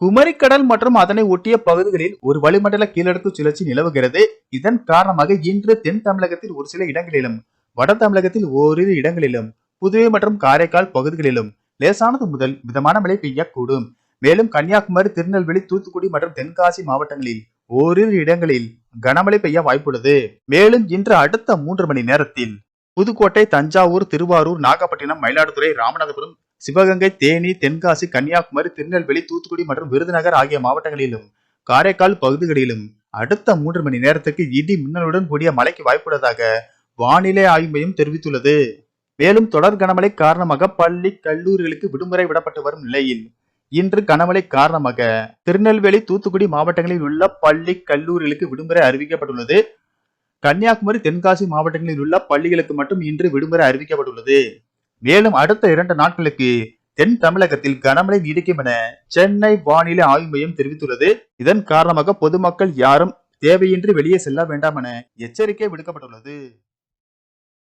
குமரிக்கடல் மற்றும் அதனை ஒட்டிய பகுதிகளில் ஒரு வளிமண்டல கீழடுக்கு சுழற்சி நிலவுகிறது. இதன் காரணமாக இன்று தென் தமிழகத்தில் ஒரு சில இடங்களிலும் வட தமிழகத்தில் ஓரிரு இடங்களிலும் புதுவை மற்றும் காரைக்கால் பகுதிகளிலும் லேசானது முதல் மிதமான மழை பெய்யக்கூடும். மேலும் கன்னியாகுமரி திருநெல்வேலி தூத்துக்குடி மற்றும் தென்காசி மாவட்டங்களில் ஓரிரு இடங்களில் கனமழை பெய்ய வாய்ப்புள்ளது. மேலும் இன்று அடுத்த மூன்று மணி நேரத்தில் புதுக்கோட்டை தஞ்சாவூர் திருவாரூர் நாகப்பட்டினம் மயிலாடுதுறை ராமநாதபுரம் சிவகங்கை தேனி தென்காசி கன்னியாகுமரி திருநெல்வேலி தூத்துக்குடி மற்றும் விருதுநகர் ஆகிய மாவட்டங்களிலும் காரைக்கால் பகுதிகளிலும் அடுத்த மூன்று மணி நேரத்துக்கு இடி மின்னலுடன் கூடிய மழைக்கு வாய்ப்புள்ளதாக வானிலை ஆய்வு மையம் தெரிவித்துள்ளது. மேலும் தொடர் கனமழை காரணமாக பள்ளி கல்லூரிகளுக்கு விடுமுறை விடப்பட்டு வரும் நிலையில் இன்று கனமழை காரணமாக திருநெல்வேலி தூத்துக்குடி மாவட்டங்களில் உள்ள பள்ளி கல்லூரிகளுக்கு விடுமுறை அறிவிக்கப்பட்டுள்ளது. கன்னியாகுமரி தென்காசி மாவட்டங்களில் உள்ள பள்ளிகளுக்கு மட்டும் இன்று விடுமுறை அறிவிக்கப்பட்டுள்ளது. மேலும் அடுத்த இரண்டு நாட்களுக்கு தென் தமிழகத்தில் கனமழை நீடிக்கும் என சென்னை வானிலை ஆய்வு மையம் தெரிவித்துள்ளது. இதன் காரணமாக பொதுமக்கள் யாரும் தேவையின்றி வெளியே செல்ல வேண்டாம் என எச்சரிக்கை விடுக்கப்பட்டுள்ளது.